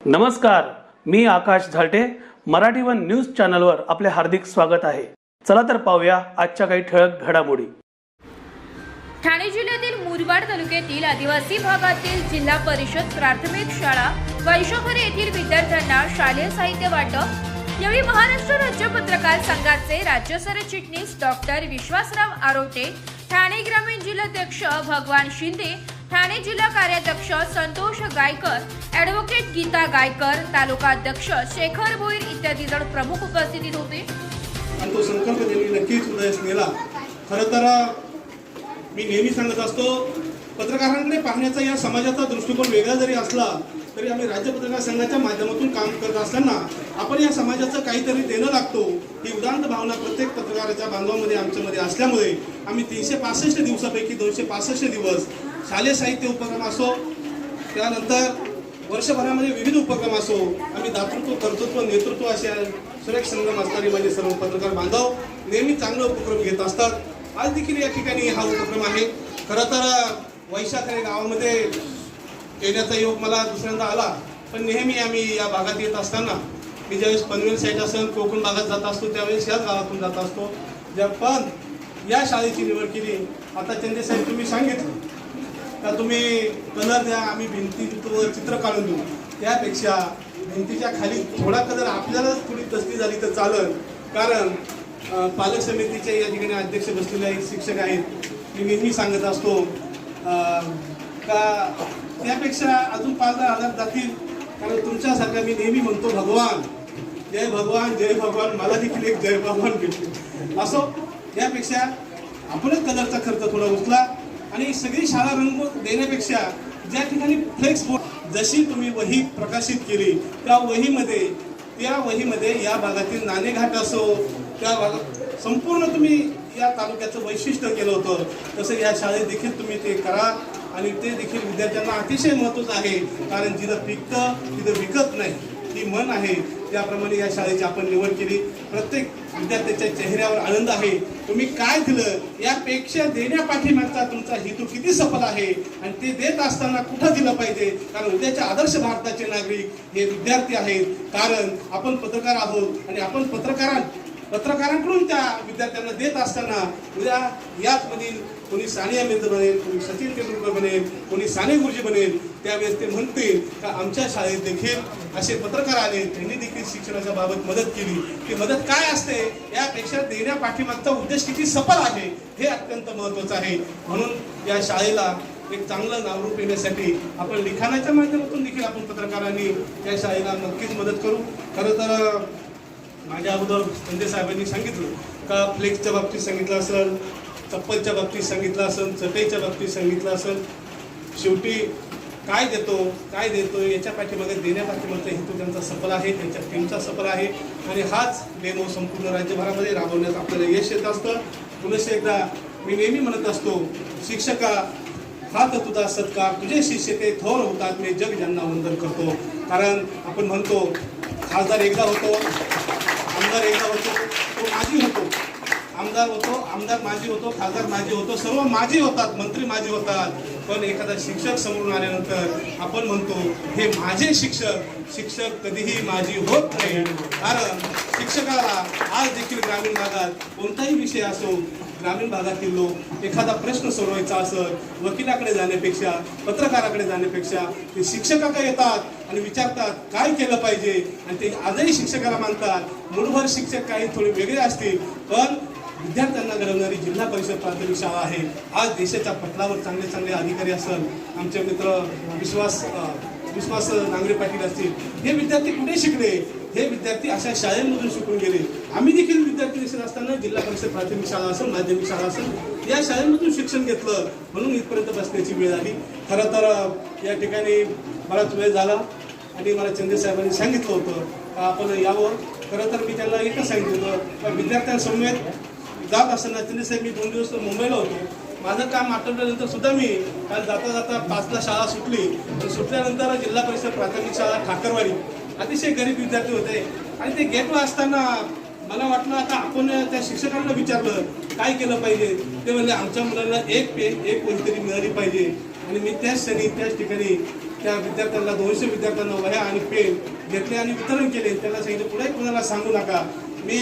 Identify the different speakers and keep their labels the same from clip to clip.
Speaker 1: नमस्कार मी Akash Zalte. Marathi one news चॅनलवर आपले हार्दिक स्वागत आहे. चला तर पाहूया आजच्या काही ठळक घडामोडी.
Speaker 2: ठाणे जिल्ह्यातील मुरबाड तालुक्यातील आदिवासी भागातील जिल्हा परिषद प्राथमिक शाळा वैशोखरे येथील विद्यार्थ्यांना शालेय साहित्य वाटप. यावेळी महाराष्ट्र राज्य पत्रकार संघाचे राज्य सरचिटणीस डॉक्टर विश्वासराव आरोटे ठाणे ग्रामीण जिल्हाध्यक्ष भगवान शिंदे ठाणे जिल्हा कार्याध्यक्ष संतोष गायकर ॲडव्होकेट गीता गायकर तालुका अध्यक्ष शेखर भोईर इत्यादी जण प्रमुख उपस्थितीत होते.
Speaker 3: आणि तो संकल्प त्यांनी नक्कीच उदयास नेला खरं तर मी नेहमी सांगत असतो पत्रकारांकडे पाहण्याचा या समाजाचा दृष्टिकोन वेगळा जरी असला तरी आम्ही राज्य पत्रकार संघाच्या माध्यमातून काम करत असताना आपण या समाजाचं काहीतरी देणं लागतो. ही उदांत भावना प्रत्येक पत्रकाराच्या बांधवामध्ये आमच्यामध्ये असल्यामुळे आम्ही तीनशे पासष्ट दिवसापैकी दोनशे पासष्ट दिवस शालेय साहित्य उपक्रम असो त्यानंतर वर्षभरामध्ये विविध उपक्रम असो आम्ही दातृत्व कर्तृत्व नेतृत्व अशा सुरेख संगम असणारे माझे सर्व पत्रकार बांधव नेहमी चांगले उपक्रम घेत असतात. आज देखील या ठिकाणी हा उपक्रम आहे. खरं तर वैशाख हे गावामध्ये येण्याचा योग मला दुसऱ्यांदा आला पण नेहमी आम्ही या भागात येत असताना मी ज्यावेळेस पनवेल साईड असेल कोकण भागात जात असतो त्यावेळेस याच गावातून जात असतो. ज्या पण या शाळेची निवड केली. आता चंदे साहेब तुम्ही सांगितलं. का तुम्ही कलर द्या आम्ही भिंतीवर चित्र काढून देऊ. त्यापेक्षा भिंतीच्या खाली थोडा कलर आपल्यालाच थोडी तसली झाली तर चालेल. कारण पालक समितीचे या ठिकाणी अध्यक्ष बसलेले आहेत शिक्षक आहेत. मी नेहमी सांगत असतो का त्यापेक्षा अजून पाच दहा हजार जातील. कारण तुमच्यासारखा मी नेहमी म्हणतो भगवान जय भगवान जय भगवान मला देखील एक जय भगवान भेटतो असो यापेक्षा आपणच कलरचा खर्च थोडा उचला. आणि सगळी शाळा रंग देण्यापेक्षा ज्या ठिकाणी फ्लेक्स बोर्ड जशी तुम्ही वही प्रकाशित केली त्या वहीमध्ये त्या वहीमध्ये या भागातील नाणेघाट असो त्या भागात संपूर्ण तुम्ही या तालुक्याचं वैशिष्ट्य केलं होतं. तसं या शाळेत देखील तुम्ही ते करा आणि ते देखील विद्यार्थ्यांना अतिशय महत्त्वाचं आहे कारण जिथं पिकतं तिथं विकत नाही. ही मन आहे. त्याप्रमाणे या शाळेची आपण निवड केली. प्रत्येक विद्यार्थ्याच्या चेहऱ्यावर आनंद आहे. तुम्ही काय दिलं? यापेक्षा देण्यापाठीमागचा तुमचा हेतू किती सफल आहे? आणि ते देत असताना कुठं दिलं पाहिजे? कारण उद्याच्या आदर्श भारताचे नागरिक हे विद्यार्थी आहेत. कारण आपण पत्रकार आहोत आणि आपण पत्रकारां पत्रकारांकडून त्या विद्यार्थ्यांना देत असताना उद्या याचमधील कोणी सानिया मिर्झा बनेल कोणी सचिन तेंडुलकर बनेल कोणी साने गुरुजी बनेल त्यावेळेस ते म्हणतील का आमच्या शाळेत देखील असे पत्रकार आले त्यांनी देखील शिक्षणाच्या बाबत मदत केली. ती मदत काय असते? यापेक्षा देण्या पाठीमागचा उद्देश किती सफल आहे हे अत्यंत महत्वाचं आहे. म्हणून या शाळेला एक चांगलं नावरूप येण्यासाठी आपण लिखाणाच्या माध्यमातून देखील आपण पत्रकारांनी या शाळेला नक्कीच मदत करू. खरं तर माझ्या अगोदर संजय साहेबांनी सांगितलं का फ्लेक्सच्या बाबतीत सांगितलं असेल चप्पलच्या बाबतीत सांगितलं असेल चटईच्या बाबतीत सांगितलं असेल शेवटी काय देतो काय देतो याच्या पाठीमागे देण्यापाठीमागचा हेतू त्यांचा सफल आहे त्यांच्या टीमचा सफल आहे. आणि हाच डेमो संपूर्ण राज्यभरामध्ये राबवण्यात आपल्याला यश येत असतं. पुनश्च एकदा मी नेहमी म्हणत असतो शिक्षका हात तुझा सत्कार तुझे शिष्य ते थोर होतात मी जग ज्यांना वंदन करतो. कारण आपण म्हणतो खासदार एकदा होतो आमदार एकदा होतो आमदार होतो आमदार माजी होतो खासदार माजी होतो सर्व माजी होतात मंत्री माजी होतात. पण एखादा शिक्षक समोरून आल्यानंतर आपण म्हणतो हे माझे शिक्षक शिक्षक कधीही माझी होत नाही. कारण शिक्षकाला आज देखील ग्रामीण भागात कोणताही विषय असो ग्रामीण भागातील लोक एखादा प्रश्न सोडवायचा असत वकिलाकडे जाण्यापेक्षा पत्रकाराकडे जाण्यापेक्षा ते शिक्षकाकडे येतात आणि विचारतात काय केलं पाहिजे? आणि ते आजही शिक्षकाला मानतात. मूळभर शिक्षक काही थोडे वेगळे असतील पण विद्यार्थ्यांना जिल्हा परिषद प्राथमिक शाळा आहे. आज देशाच्या पटलावर चांगले चांगले अधिकारी असल आमचे मित्र विश्वास विश्वास नांगरे पाटील असतील. हे विद्यार्थी कुठे शिकले? हे विद्यार्थी अशा शाळेमधून शिकून गेले. आम्ही देखील विद्यार्थी दिसत असताना जिल्हा परिषद प्राथमिक शाळा असेल माध्यमिक शाळा असेल या शाळेमधून शिक्षण घेतलं. म्हणून इथपर्यंत बसण्याची वेळ आली. खरं तर या ठिकाणी बराच वेळ झाला आणि मला चंदे साहेबांनी सांगितलं होतं आपण यावं. खरं तर मी त्यांना एकच सांगितलं होतं का विद्यार्थ्यांसमवेत जात असताना चंद्र साहेब मी दोन दिवस मुंबईला होतो. माझं काम आठवल्यानंतर सुद्धा मी काल जाता जाता पाचला शाळा सुटली. पण सुटल्यानंतर जिल्हा परिषद प्राथमिक शाळा ठाकरवाडी. अतिशय गरीब विद्यार्थी होते. आणि ते घेतलं असताना मला वाटलं आता आपण त्या शिक्षकांना विचारलं काय केलं पाहिजे? ते म्हणले आमच्या मुलांना एक पे एक कोणतरी मिळाली पाहिजे. आणि मी त्याच क्षणी त्याच ठिकाणी त्या विद्यार्थ्यांना दोनशे विद्यार्थ्यांना वह्या आणि पेन घेतले आणि वितरण केले. त्यांना सांगितलं पुढे कुणाला सांगू नका. मी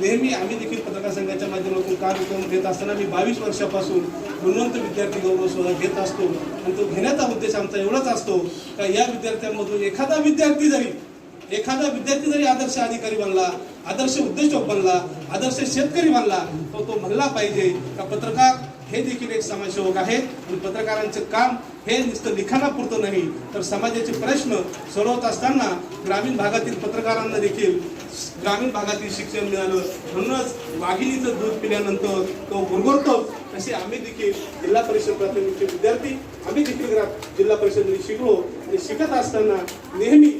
Speaker 3: नेहमी आम्ही देखील पत्रकार संघाच्या माध्यमातून कार्यक्रम घेत असताना मी बावीस वर्षापासून गुणवंत विद्यार्थी गौरव सोहळा घेत असतो. आणि तो घेण्याचा उद्देश आमचा एवढाच असतो का या विद्यार्थ्यांमधून एखादा विद्यार्थी जरी एखादा विद्यार्थी जरी आदर्श अधिकारी बनला आदर्श उद्योजक बनला आदर्श शेतकरी बनला तो तो म्हणला पाहिजे का पत्रकार हे देखील एक समाजसेवक आहेत आणि पत्रकारांचं काम हे नुसतं लिखाणापुरतं नाही. तर समाजाचे प्रश्न सोडवत असताना ग्रामीण भागातील पत्रकारांना देखील ग्रामीण भागातील शिक्षण मिळालं. म्हणूनच वाघिणीचं दूध पिल्यानंतर तो गुरगुरतो. असे आम्ही देखील जिल्हा परिषद प्राथमिकचे विद्यार्थी आम्ही देखील जिल्हा परिषदेने शिकलो आणि शिकत असताना नेहमी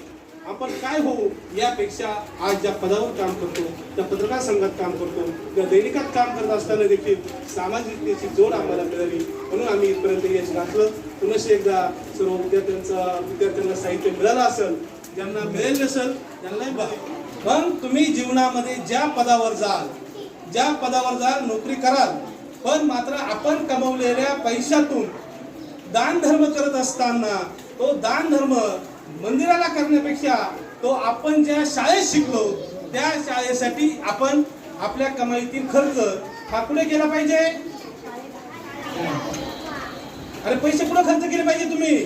Speaker 3: आपण काय होऊ यापेक्षा आज ज्या पदावर काम करतो त्या पत्रकार संघात काम करतो त्या दैनिकात काम करत असताना देखील सामाजिकतेची जोड आम्हाला मिळाली. म्हणून आम्ही इथपर्यंत यश गाठलं. पुनश्च एकदा सर्व विद्यार्थ्यांचा विद्यार्थ्यांना साहित्य मिळालं असेल ज्यांना मिळेल नसेल त्यांनाही बघा. पण तुम्ही जीवनामध्ये ज्या पदावर जाल ज्या पदावर जाल नोकरी कराल पण मात्र आपण कमवलेल्या पैशातून दान धर्म करत असताना तो दान धर्म मंदिराला करण्यापेक्षा तो आपण ज्या शाळेत शिकलो त्या शाळेसाठी आपण आपल्या कमाईतील खर्च हा कुठे केला पाहिजे? अरे पैसे कुठे खर्च केले पाहिजे तुम्ही?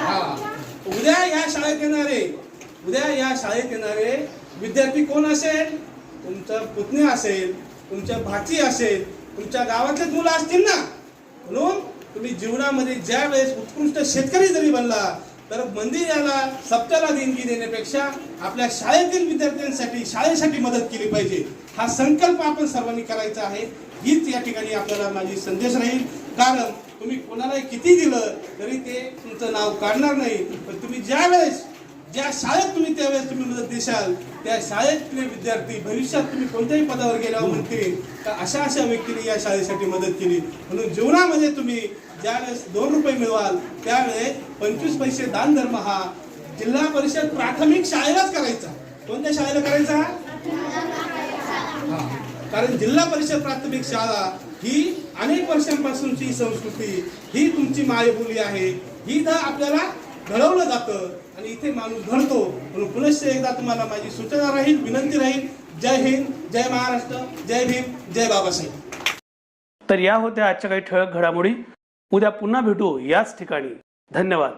Speaker 3: हा. उद्या या शाळेत येणारे उद्या या शाळेत येणारे विद्यार्थी कोण असेल? तुमचं पुतणी असेल तुमच्या भाची असेल तुमच्या गावातलेच मुलं असतील ना? म्हणून तुम्ही जीवनामध्ये ज्या वेळेस उत्कृष्ट शेतकरी जरी बनला तर मंदिराला सप्त्याला देणगी देण्यापेक्षा आपल्या शाळेतील विद्यार्थ्यांसाठी शाळेसाठी मदत केली पाहिजे. हा संकल्प आपण सर्वांनी करायचा आहे. हीच या ठिकाणी आपल्याला माझी संदेश राहील. कारण तुम्ही कोणाला किती दिलं तरी ते तुमचं नाव काढणार नाही. पण तुम्ही ज्या वेळेस ज्या शाळेत तुम्ही त्यावेळेस तुम्ही मदत देशाल त्या शाळेतले विद्यार्थी भविष्यात तुम्ही कोणत्याही पदावर गेल्यावर म्हणतील तर अशा अशा व्यक्तीने या शाळेसाठी मदत केली? म्हणून जीवनामध्ये तुम्ही ज्यावेळेस दोन रुपये मिळवाल त्यावेळेस पंचवीस पैसे दान धर्म हा जिल्हा परिषद प्राथमिक शाळेलाच करायचा. कोणत्या शाळेला करायचा? हा. कारण जिल्हा परिषद प्राथमिक शाळा ही अनेक वर्षांपासूनची संस्कृती ही तुमची मायबोली आहे. ही तर आपल्याला घडवलं जातं आणि इथे माणूस घडतो. म्हणून पुनश्च एकदा तुम्हाला माझी सूचना राहील विनंती राहील. जय हिंद जय महाराष्ट्र जय भीम जय बाबासाहेब.
Speaker 1: तर या होत्या आजच्या काही ठळक घडामोडी. उद्या पुन्हा भेटू याच ठिकाणी. धन्यवाद.